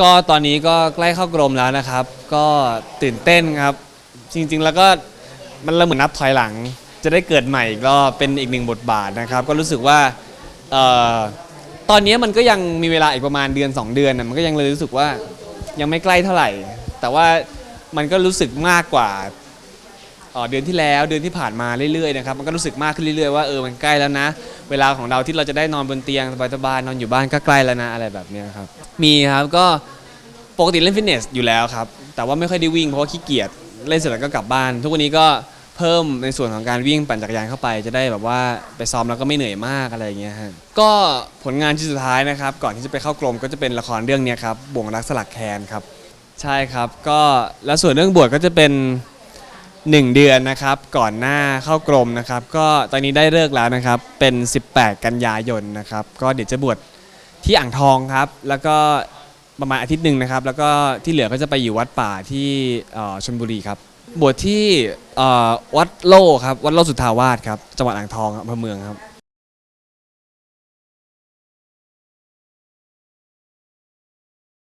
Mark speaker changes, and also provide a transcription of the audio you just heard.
Speaker 1: ก็ตอนนี้ก็ใกล้เข้ากรมแล้วนะครับ ก็ตื่นเต้นครับ จริงๆแล้วก็มันเราเหมือนนับถอยหลัง จะได้เกิดใหม่อีก็เป็นอีกหนึ่งบทบาทนะครับ ก็รู้สึกว่าเอ่อตอนนี้มันก็ยังมีเวลาอีกประมาณเดือน 2 เดือนนะมันก็ยังเลยรู้สึกว่ายังไม่ใกล้เท่าไหร่ แต่ว่ามันก็รู้สึกมากกว่า อ่อเดือนที่แล้วเดือนที่ผ่านมาเรื่อยๆนะครับมันก็รู้สึกมากขึ้นเรื่อยๆว่าเออมันใกล้แล้วนะ เวลาของเราที่เราจะได้นอนบนเตียงสบายๆนอนอยู่บ้านก็ใกล้แล้วนะอะไรแบบเนี้ยครับมีครับก็ปกติเล่นฟิตเนสอยู่แล้วครับแต่ว่าไม่ค่อยได้วิ่งเพราะว่าขี้เกียจเล่นเสร็จแล้วก็กลับบ้าน ทุกวันนี้ก็เพิ่มในส่วนของการวิ่งปั่นจักรยานเข้าไป จะได้แบบว่าไปซ้อมแล้วก็ไม่เหนื่อยมากอะไรอย่างเงี้ยฮะก็ผลงานที่สุดท้ายนะครับ ก่อนที่จะไปเข้ากรมก็จะเป็นละครเรื่องเนี้ยครับบ่วงรักสลักแคนครับ ใช่ครับก็แล้วส่วนเรื่องบวชก็จะเป็น 1 เดือนนะครับก่อนหน้าเข้ากรมนะครับ ก็ตอนนี้ได้เลิกแล้วนะครับเป็น 18 กันยายนนะครับ ก็เดี๋ยวจะบวชที่อ่างทองครับ แล้วก็ประมาณอาทิตย์หนึ่งนะครับ แล้วก็ที่เหลือก็จะไปอยู่วัดป่าที่เอ่อชลบุรีครับบวชที่เอ่อวัดโลครับวัดโลสุทธาวาสครับจังหวัดอ่างทองอำเภอเมืองครับ